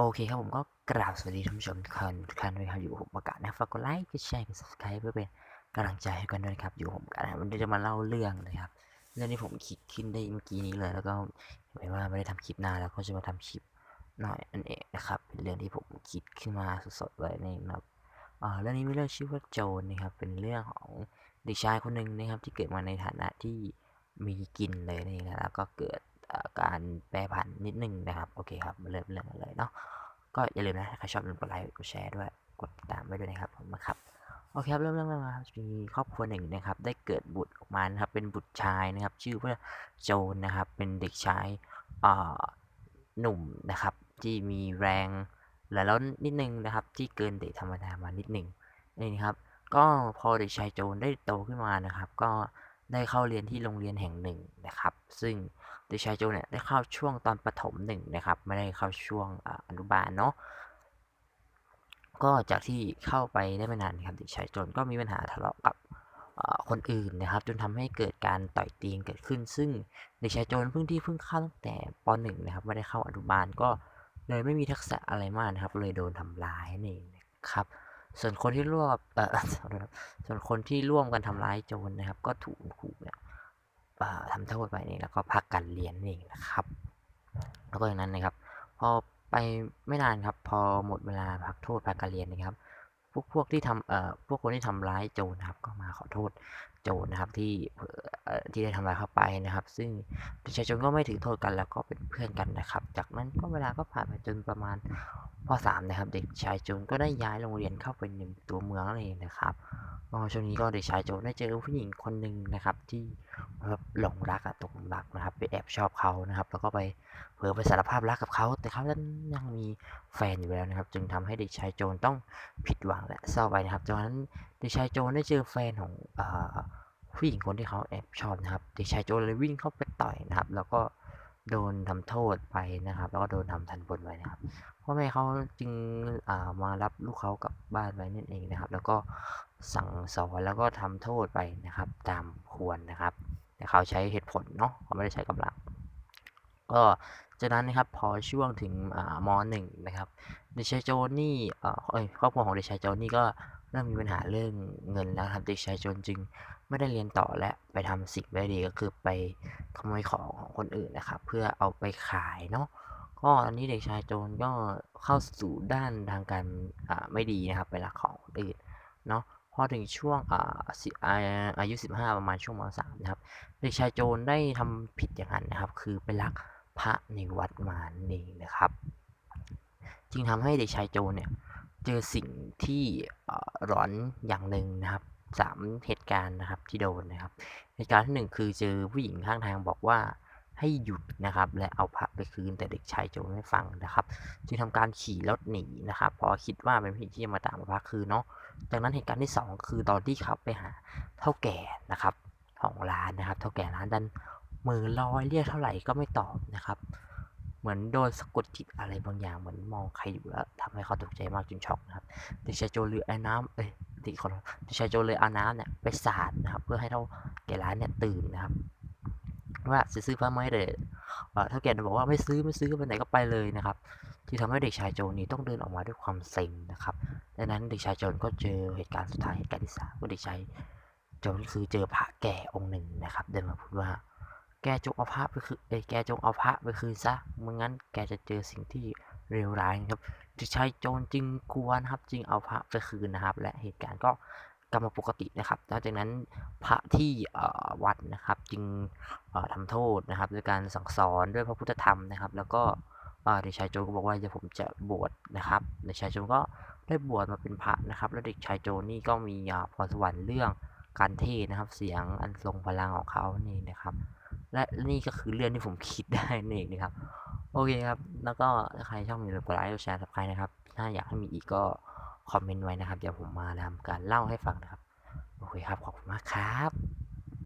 โอเคครับผมก็กราบสวัสดีท่านผู้ชมทุกคนทุกท่านด้วยครับอยู่ผมประกาศนะฝากกดไลค์กดแชร์กด subscribe เพื่อเป็นกำลังใจให้กันด้วยครับอยู่ผมกันนะวันนี้จะมาเล่าเรื่องนะครับเรื่องที่ผมคิดขึ้นได้เมื่อกี้นี้เลย แล้วก็เห็นว่าไม่ได้ทำคลิปนานแล้วก็จะมาทำคลิปหน่อยนั่นเองนะครับเป็นเรื่องที่ผมคิดขึ้นมาสดๆเลยนี่นะครับอ่าเรื่องนี้มีเรื่องชื่อว่าโจรนะครับเป็นเรื่องของเด็กชายคนหนึ่งนะครับที่เกิดมาในฐานะที่มีกินเลยนี่นะแล้วก็เกิด การแปรผันนิดนึงนะครับ โอเคครับมาเริ่มเรื่องกันเลยเนาะก็อย่าลืมนะใครชอบลืมกดไลค์กดแชร์ด้วยกดติดตามไว้ด้วยนะครับผมนะครับโอเคครับเริ่มเรื่องแล้วนะครับมีครอบครัวหนึ่งนะครับ ได้เกิดบุตรออกมานะครับ เป็นบุตรชายนะครับ ชื่อว่าโจนนะครับ เป็นเด็กชายอ่าหนุ่มนะครับ ที่มีแรงและล้วนิดนึงนะครับ ที่เกินเด็กธรรมดามานิดหนึ่งนี่นะครับ ก็พอเด็กชายโจนได้โตขึ้นมานะครับ ก็ได้เข้าเรียนที่โรงเรียนแห่งหนึ่งนะครับ ซึ่ง เด็กชายโจเนี่ยได้เข้าช่วงตอนประถมหนึ่งนะครับ ไม่ได้เข้าช่วงอนุบาลเนาะก็จากที่เข้าไปได้ไม่นานครับเด็กชายโจนก็มีปัญหาทะเลาะกับคนอื่นนะครับ จนทำให้เกิดการต่อยตีนเกิดขึ้น ซึ่งเด็กชายโจนเพิ่งที่เพิ่งเข้าตั้งแต่ป .1 นะครับไม่ได้เข้าอนุบาลก็เลยไม่มีทักษะอะไรมากนะครับ เลยโดนทำร้ายนี่นะครับ ส่วนคนที่ร่วมเอ่อส่วนคนที่ร่วมกันทำร้ายโจรนะครับ ก็ถูกครูเนี่ย ทำโทษไปนี่แล้วก็พักการเรียนนี่นะครับ แล้วก็อย่างนั้นนะครับ พอไปไม่นานครับ พอหมดเวลาพักโทษพักการเรียนนะครับ พวกพวกที่ทำเอ่อพวกคนที่ทำร้ายโจรนะครับ ก็มาขอโทษโจรนะครับ ที่ที่ได้ทำร้ายเข้าไปนะครับ ซึ่งประชาชนก็ไม่ถือโทษกันแล้วก็เป็นเพื่อนกันนะครับ จากนั้นก็เวลาก็ผ่านไปจนประมาณ ป .3 นะครับ เด็กชายโจรก็ได้ย้ายโรงเรียนเข้าไปในตัวเมืองนั่นเองนะครับก็ช่วงนี้ก็เด็กชายโจรได้เจอผู้หญิงคนหนึ่งนะครับ ที่หลงรักอะตกหลุมรักนะครับ ไปแอบชอบเขานะครับ แล้วก็ไปเผลอไปสารภาพรักกับเขา แต่เขานั้นยังมีแฟนอยู่แล้วนะครับ จึงทำให้เด็กชายโจรต้องผิดหวังและเศร้าไปนะครับจากนั้นเด็กชายโจรได้เจอแฟนของผู้หญิงคนที่เขาแอบชอบนะครับ เด็กชายโจรเลยวิ่งเข้าไปต่อยนะครับ แล้วก็ โดนทำโทษไปนะครับ แล้วก็โดนทำทันบนไว้นะครับพ่อแม่เขาจึงมารับลูกเขากลับบ้านไว้นั่นเองนะครับ แล้วก็สั่งสอนแล้วก็ทำโทษไปนะครับ ตามควรนะครับ แต่เขาใช้เหตุผลเนาะเขาไม่ได้ใช้กำลัง ก็จากนั้นนะครับพอช่วงถึงมหนึ่งนะครับเดชายโจนี่เออครอบครัวของเดชายโจนี่ก็ เริ่มมีปัญหาเรื่องเงินแล้วครับเด็กชายโจนจึงไม่ได้เรียนต่อและไปทำสิ่งไม่ดีก็คือไปขโมยของของคนอื่นนะครับ เพื่อเอาไปขายเนาะก็อันนี้เด็กชายโจนก็เข้าสู่ด้านทางการอ่าไม่ดีนะครับ ไปลักของคนอื่นเนาะพอถึงช่วงอ่าสิอายุ 15 ประมาณช่วงม .3 นะครับ เด็กชายโจนได้ทำผิดอย่างนั้นนะครับ คือไปลักพระในวัดมานี่นะครับ จึงทำให้เด็กชายโจนเนี่ย เจอสิ่งที่ร้อนอย่างหนึ่งนะครับสามเหตุการณ์นะครับที่โดนนะครับ เหตุการณ์ที่หนึ่งคือเจอผู้หญิงข้างทางบอกว่าให้หยุดนะครับ และเอาพระไปคืนแต่เด็กชายโจไม่ฟังนะครับ จึงทำการขี่รถหนีนะครับเพราะคิดว่าเป็นผู้หญิงที่จะมาตามพระคืนเนาะจากนั้นเหตุการณ์ที่ 2 คือตอนที่เขาไปหาเท่าแก่นะครับของร้านนะครับ เท่าแก่ร้านดันมือลอยเรียกเท่าไหร่ก็ไม่ตอบนะครับ เหมือนโดนสะกดจิตอะไรบางอย่างเหมือนมองใครอยู่แล้วทำให้เขาตกใจมากจนช็อกนะครับเด็กชายโจเรือไอ้น้ำเอ้ยติคนเด็กชายโจเลยเอาน้ำเนี่ยไปสาดนะครับ เพื่อให้เท่าแก่ร้านเนี่ยตื่นนะครับ ว่าซื้อผ้าไหมเลยเท่าแก่บอกว่าไม่ซื้อไม่ซื้อไปไหนก็ไปเลยนะครับ ที่ทำให้เด็กชายโจนี่ต้องเดินออกมาด้วยความเซ็งนะครับดังนั้นเด็กชายโจนก็เจอเหตุการณ์สุดท้ายเหตุการณ์ที่สามก็เด็กชายโจนคือเจอพระแก่องค์หนึ่งนะครับ เดินมาพูดว่า แกจงเอาพระไปคือเอ้แกจงเอาพระไปคืนซะม่งั้นแกจะเจอสิ่งที่เลวร้ายครับเด็กชายโจรจึงกวนครับ จึงเอาพระไปคืนนะครับ และเหตุการณ์ก็กลับมาปกตินะครับหลังจากนั้นพระที่วัดนะครับ จึงทำโทษนะครับด้วยการสั่งสอนด้วยพระพุทธธรรมนะครับ แล้วก็เด็กชายโจก็บอกว่าจะผมจะบวชนะครับเด็กชายโจก็ได้บวชมาเป็นพระนะครับ แล้วเด็กชายโจนี่ก็มีพรสวรรค์เรื่อง การเทศนะครับ เสียงอันทรงพลังของเขานี่นะครับ และนี่ก็คือเรื่องที่ผมคิดได้นี่นะครับ โอเคครับ แล้วก็ถ้าใครชอบมีกดไลค์กดแชร์สับใครนะครับ ถ้าอยากให้มีอีกก็คอมเมนต์ไว้นะครับ เดี๋ยวผมมาทำการเล่าให้ฟังนะครับ โอเคครับ ขอบคุณมากครับ